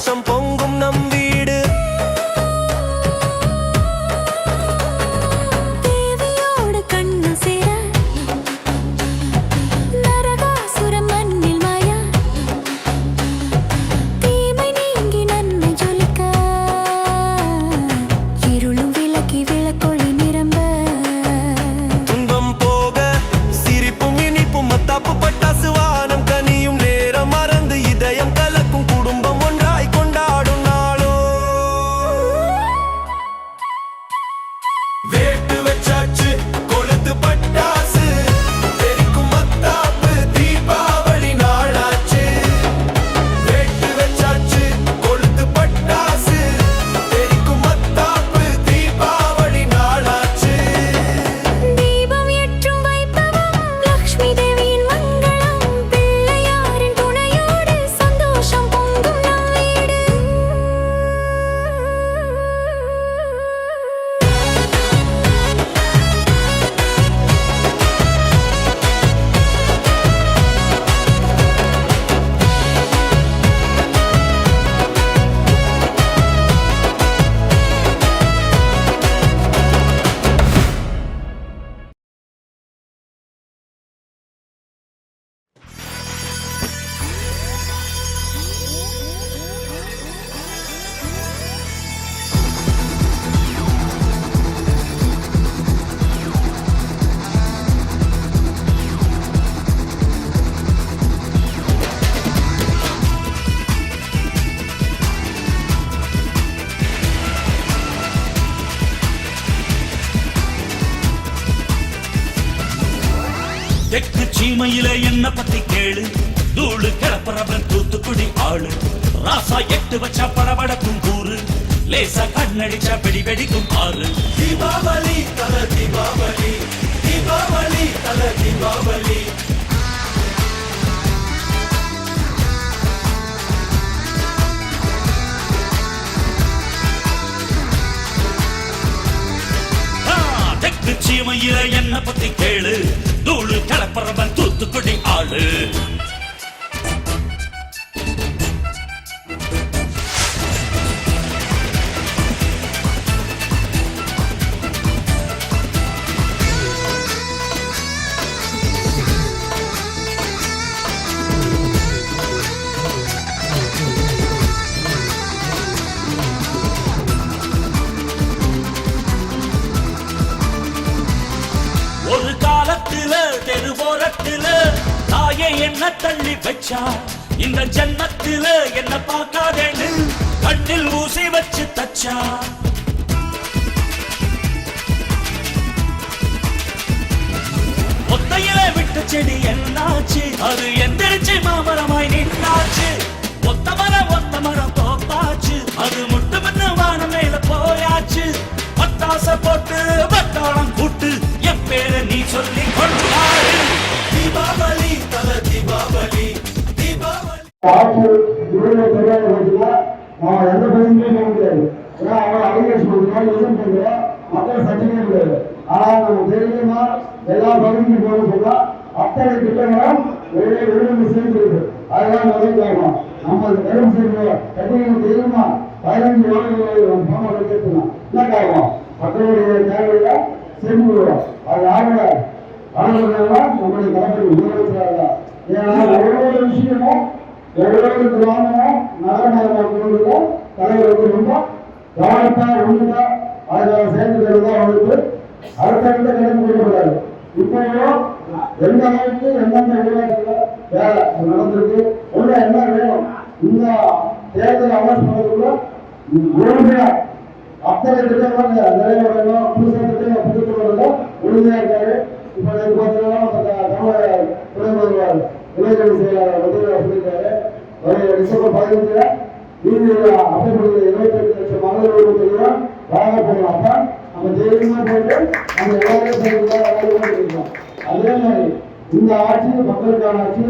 some தெற்கு சீமையில என்ன பத்தி கேளு? தூளு கிளப்புறவன் தூத்துக்குடி ஆளு. ராசா எட்டு வச்ச படபடக்கும் கூறு. லேசா கண்ணடிச்ச வெடி வெடிக்கும் ஆறு. தீபாவளி தல தீபாவளி. தீபாவளி தல தீபாவளி. மயில என்ன பத்தி கேளு. தூளு கலப்பறவன் தூத்துக்குடி ஆளு. வச்சா இந்த ஜென்மத்தில என்ன பார்க்காதேன்னு கண்ணில் ஊசி வச்சு தச்சா ஒத்தையில விட்ட செடி என்னாச்சு? அது எந்திரிச்சு மாமரமாய் நின்றாச்சு ஒத்த மரம் ஒத்த மரம் தோப்பாச்சு. அது முட்டு முன்னு வானம் மேல போயாச்சு. பட்டாச போட்டு பட்டாளம் கூட்டு என் நீ சொல்லி கொண்டாரு. தீபாவளி தீபாவளி ஆட்சி இவ்வளவு தெரியாத நான் எந்த பகுதியுமே போக முடியாது. ஏன்னா அவங்க கொடுக்குறோம் எதுவும் பண்ணுறோம் மக்கள் சந்திக்க முடியாது. ஆனால் நம்ம தைரியமா? எல்லா பகுதிக்கும் போக சொன்னா அத்தனை திட்டங்களும் வெளியே சேர்ந்துருக்கு. அதெல்லாம் முதல் காரணம். நம்ம அந்த செய்யணும் கட்டிங்க தெரியுமா? பதினஞ்சு வாரங்கள் நம்ம போன என்ன காரணம்? மக்களுடைய செஞ்சு விடுவோம் அது யாரோட ஆளுநர்கள்லாம் நம்முடைய தலைமை முதலமைச்சராக ஏன்னா ஒவ்வொரு விஷயமும் எவ்வளவு கிராமமோ நகரமயமாக்குறதுல தலைவர் வந்து ரொம்ப கவனத்தா ஒழுங்கா அதை சேர்ந்துக்கிறதா அவங்களுக்கு அடுத்தடுத்த கடன் கொடுக்கக்கூடாது இப்போ எந்த அளவுக்கு எந்தெந்த ஊடகத்துல வேலை நடந்திருக்கு ஒண்ணு என்ன வேணும் இந்த தேர்தல் அமர்ஸ் பண்ணதுக்குள்ள ஒழுங்கா அத்தனை திட்டங்கள் நிறைய வேணும் புதுசாக திட்டங்கள் புதுத்து உறுதியாக இருக்காரு. இப்போ பார்த்தீங்கன்னா தமிழக துணை முதல்வர் இளைஞர் செயலாளர் உதவியா சொல்லியிருக்காரு. வர டிசம்பர் பதினஞ்சுல நீதியில் இருபத்தி எட்டு லட்சம் மகளிர் உரிமையும் வழங்க போகிறோம் அப்ப நம்ம தைரியமா போயிட்டு நம்ம எல்லாரையும் அதே மாதிரி இந்த ஆட்சி மக்களுக்கான ஆட்சி.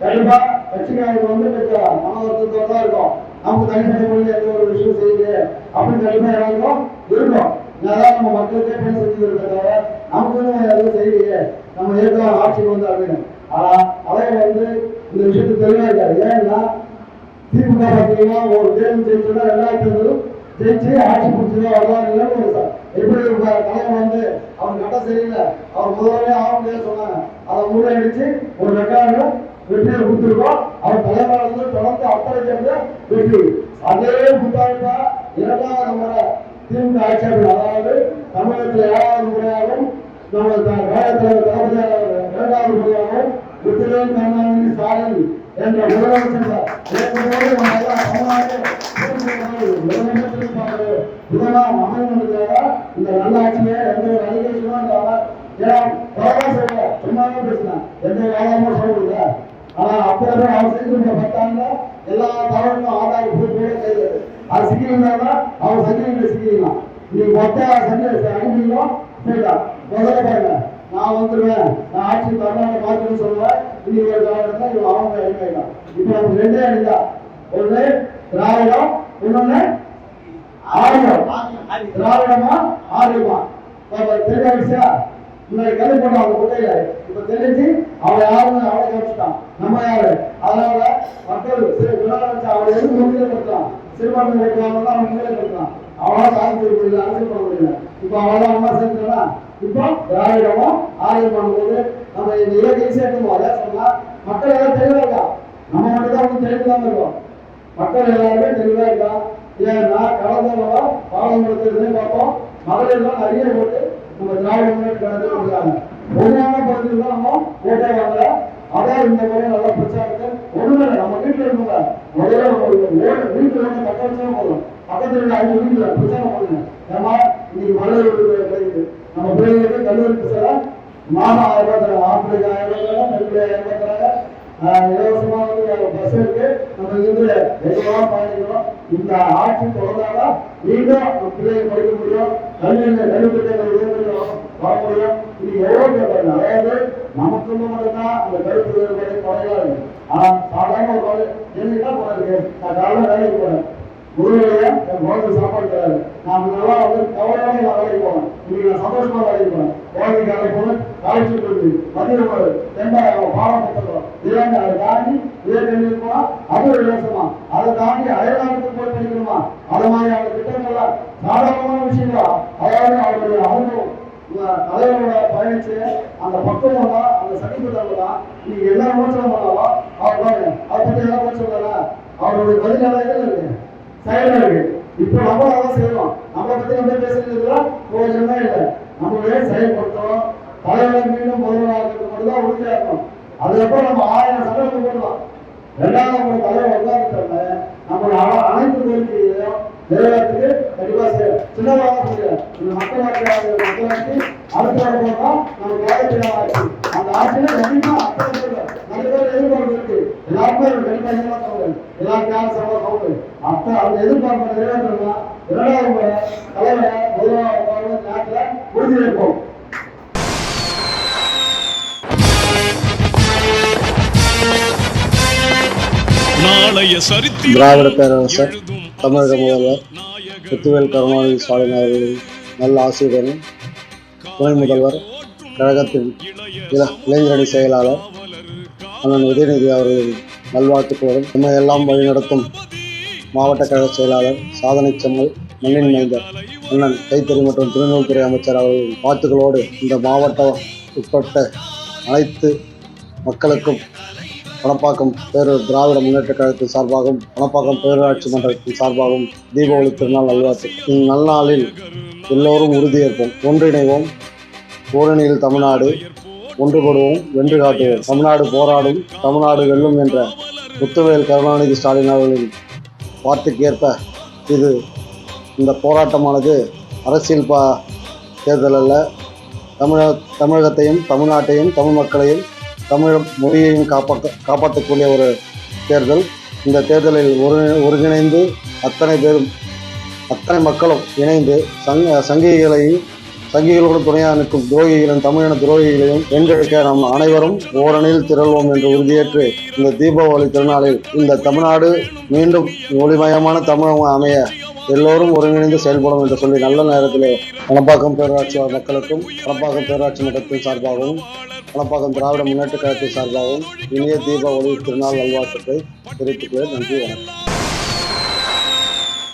கண்டிப்பா கட்சிக்காரங்க வந்து கொஞ்சம் மனவர்த்தத்தோட தான் இருக்கும். நமக்கு தனிப்பட்ட முறையில் எந்த ஒரு விஷயம் செய்யுது அப்படின்னு கண்டிப்பா எல்லாருக்கும் இருக்கும். அதான் நம்ம மக்களுக்கே போய் செஞ்சு இருக்கிறதால நமக்கு எதுவும் செய்யலையே. நம்ம ஏற்கனவே ஆட்சிக்கு வந்து அப்படின்னு ஆனா அதே வந்து இந்த விஷயத்துக்கு தெளிவா ஏன்னா திமுக பார்த்தீங்கன்னா ஒரு தேர்தல் ஜெயிச்சோன்னா ரெண்டாயிரத்தி தேர்தலும் ஜெயிச்சு ஆட்சி பிடிச்சதா வரலாறு எப்படி ஒரு தலைவர் வந்து அவர் கட்ட சரியில்லை. அவர் முதல்ல ஆக முடியாது சொன்னாங்க. அதை முறையடிச்சு ஒரு ரெக்கார்டு வெற்றியை கொடுத்துருக்கோம். அவர் தலைவராக இருந்து தொடர்ந்து அத்தனை தேர்தல் வெற்றி அதே புத்தாய்ப்பா இரண்டாவது முறை திமுக ஆட்சி அதாவது தமிழகத்தில் ஏழாவது முறையாகவும் நம்ம வேலைத்தலைவர் தளபதியாக இரண்டாவது முறையாகவும் முத்துவேல் கருணாநிதி ஸ்டாலின் என்ற முதலமைச்சர் ஏற்கனவே நம்ம எல்லாம் இதெல்லாம் அமைந்ததுக்காக இந்த நல்ல ஆட்சியை எந்த ஒரு அலிகேஷனும் இல்லாம சும்மாவே பேசினேன் எந்த ஒரு ஆதாரமும் ஆனா அப்பவே அவர் செஞ்சிருந்த பத்தாண்டுல எல்லா தவறுக்கும் ஆதார பூர்த்தியோட செய்தது அது சிக்கியிருந்தாதான் அவர் சங்கிலியில் சிக்கிக்கலாம் நீ மொத்த சங்கி அனுப்பிங்களோ போயிட்டான் முதல்ல பாருங்க நான் வந்துருவேன் நான் ஆட்சி தமிழ்நாடு மாற்றணும்னு சொல்லுவேன் இன்னைக்கு ஒரு காலகட்டத்தில் இவன் அவங்க அடிமைதான் இப்போ நமக்கு ரெண்டே அடிதான் ஒண்ணு திராவிடம் இன்னொன்னு ஆரியம் திராவிடமா ஆரியமா தெரிய விஷயா கல்வி போட்டான் அந்த குட்டையில. இப்ப தெரிஞ்சு அவன் யாருன்னு அவனை கழிச்சுட்டான் நம்ம யாரு? அதனால மக்கள் சிறு குணாலட்சம் அவனை எதுவும் முன்னிலைப்படுத்தான் சிறுபான்மை ஓட்டுவாங்க அவன் முன்னிலைப்படுத்தான் அவனால சாதிக்க முடியல அரசியல் பண்ண முடியல. இப்ப அவனால அம்மா சேர்ந்துட்டா இப்போ திராவிடமும் ஆரியம் பண்ணும்போது நம்ம இந்த இலக்கை சேர்க்கணும் அதே சொன்னா மக்கள் எல்லாம் தெளிவா இருக்கா? நம்ம மட்டும் தான் வந்து தான் இருக்கோம் மக்கள் எல்லாருமே தெளிவா இருக்கா? ஏன்னா கடந்த வாரம் பாராளுமன்றத்திலே பார்த்தோம். மகளிர்லாம் நிறைய ஓட்டு நம்ம திராவிட முன்னேற்ற கழகத்துக்கு கொடுக்குறாங்க பொதுவான பகுதியில் தான் நம்ம ஓட்டே வாங்கல. அதான் இந்த முறை நல்ல பிரச்சாரத்தை ஒண்ணுமே நம்ம வீட்டுல இருக்கோங்க முதல்ல வீட்டுல வந்து கட்ட வச்சா போதும். பக்கத்துல இருக்க ஐந்து வீட்டுல பிரச்சாரம் பண்ணுங்க ஏமா இன்னைக்கு மகளிர் கிடைக்குது நம்ம பிள்ளைங்களுக்கு கல்லூரி செல்ல மாமா ஆயிரம் ரூபாய் தராங்க ஆப்பிரிக்கா ஆயிரம் ரூபாய் தராங்க பெண்கள் ஆயிரம் ரூபாய் தராங்க ஆஹ் இலவசமா பஸ் இருக்கு நம்ம இருந்து எதுவா பயணிக்கிறோம். இந்த ஆட்சி தொடர்ந்தாதான் மீண்டும் நம்ம பிள்ளைங்க படிக்க முடியும். கல்வி கல்வித்திட்டங்கள் திட்டங்கள் வர முடியும். இது எவ்வளவு கேட்பாங்க அதாவது நமக்கு மட்டும்தான் அந்த கருத்து வேறுபாடு குறையா இருக்கு ஆனா சாதாரண ஒரு குறை என்னன்னா குறை நான் காலையில வேலைக்கு போறேன். என் குழந்தை சாப்பாடு தராது நான் நல்லா வந்து கவலையோட நான் வேலைக்கு போனேன் இன்னைக்கு நான் சந்தோஷமா வேலைக்கு போனேன் குழந்தை காலைக்கு போனேன் காலேஜ் மதியம் பாலம் புத்தகம் இதெல்லாம் அதை தாண்டி இதே கல்வி போனா அது ஒரு இலவசமா அதை தாண்டி அயல்நாட்டுக்கு போய் படிக்கணுமா? அது மாதிரியான திட்டங்கள்லாம் சாதாரணமான விஷயங்களா? அதாவது அவருடைய அனுபவம். தலைவரோட பயணிச்சு அந்த பக்குவம் தான் அந்த சர்டிபிகேட் தான் நீங்க என்ன விமர்சனம் பண்ணாலும் அவர் பாருங்க அதை பத்தி என்ன விமர்சனம் அவருடைய பதில் எல்லாம் எதுல இருக்கு. செயல் இருக்கு. இப்போ நம்ம அதான் செய்யணும் நம்மளை பத்தி நம்ம பேசுறதுலாம் பிரயோஜனமே இல்லை. நம்மளே செயல்படுத்தணும் தலைவர் மீண்டும் முதல்வராக மட்டும்தான் உறுதியாக இருக்கணும். அது அதுக்கப்புறம் நம்ம ஆயிரம் சட்டத்தை போடலாம். ரெண்டாவது நம்ம தலைவர் உட்கார்ந்துட்டோம்னா நம்ம அனைத்து கோரிக்கைகளையும் நிறைவேறதுக்கு கண்டிப்பாக செய்யும் சின்னதாக செய்யலாம் மக்கள் மக்களாட்சி மக்களாட்சி அடுத்த வருடம் நம்ம வேலைக்கு ஆட்சி. அந்த ஆட்சியில கண்டிப்பா அத்தனை பேர் எதிர்பார்ப்பு இருக்கு எல்லாருமே கண்டிப்பா கணிப்பாக சொல்றேன் யாரும் சம சவுண்டு அப்ப அந்த எதிர்பார்ப்பை நிறைவேற்றணும்னா இரண்டாவது தலைவரை முதலாவது நாட்டில் உறுதி இருப்போம் திராவிட பேரரசர் தமிழக முதல்வர் முத்துவேல் கருணாநிதி ஸ்டாலின் அவர்களின் நல்ல ஆசிரியரும் துணை முதல்வர் கழகத்தின் இள- இளைஞரணி செயலாளர் அண்ணன் உதயநிதி அவர்களின் நல்வாழ்த்துக்களுடன் நம்மை எல்லாம் வழிநடத்தும் மாவட்ட கழக செயலாளர் சாதனை செம்மல் மண்ணின் மைந்தர் அண்ணன் கைத்தறி மற்றும் துணைநூல்துறை அமைச்சர் அவர்களின் வாழ்த்துக்களோடு இந்த மாவட்ட உட்பட்ட அனைத்து மக்களுக்கும் பணப்பாக்கம் பேரூர் திராவிட முன்னேற்ற கழகத்தின் சார்பாகவும் பணப்பாக்கம் பேரூராட்சி மன்றத்தின் சார்பாகவும் தீபாவளி திருநாள் நல்வாழ்த்து நன்னாளில் எல்லோரும் உறுதியேற்போம். ஒன்றிணைவோம். ஓரணியில் தமிழ்நாடு ஒன்றுபடுவோம் வென்று காட்டுவோம். தமிழ்நாடு போராடும் தமிழ்நாடு வெல்லும் என்ற முத்துவேல் கருணாநிதி ஸ்டாலின் அவர்களின் வார்த்தைக்கேற்ப இது இந்த போராட்டமானது அரசியல் பா தேர்தல் அல்ல. தமிழக தமிழகத்தையும் தமிழ்நாட்டையும் தமிழ் மக்களையும் தமிழ் மொழியையும் காப்பாற்ற காப்பாற்றக்கூடிய ஒரு தேர்தல். இந்த தேர்தலில் ஒரு ஒருங்கிணைந்து அத்தனை பேரும் அத்தனை மக்களும் இணைந்து சங்க சங்கிகளையும் சங்கிகளோடு துணையாக நிற்கும் துரோகிகளையும் தமிழின துரோகிகளையும் வென்றெடுக்க நாம் அனைவரும் ஓரணியில் திரள்வோம் என்று உறுதியேற்று இந்த தீபாவளி திருநாளில் இந்த தமிழ்நாடு மீண்டும் ஒளிமயமான தமிழகம் அமைய எல்லோரும் ஒருங்கிணைந்து செயல்படும் என்று சொல்லி நல்ல நேரத்தில் மணப்பாக்கம் பேரூராட்சி மக்களுக்கும் மணப்பாக்கம் பேரூராட்சி மன்றத்தின் சார்பாகவும் மணப்பாக்கம் திராவிட முன்னேற்ற கழகத்தின் சார்பாகவும் இனிய தீபாவளி திருநாள் நல்வாழ்த்துக்களை தெரிவித்துக்கிறேன் நன்றி வணக்கம்.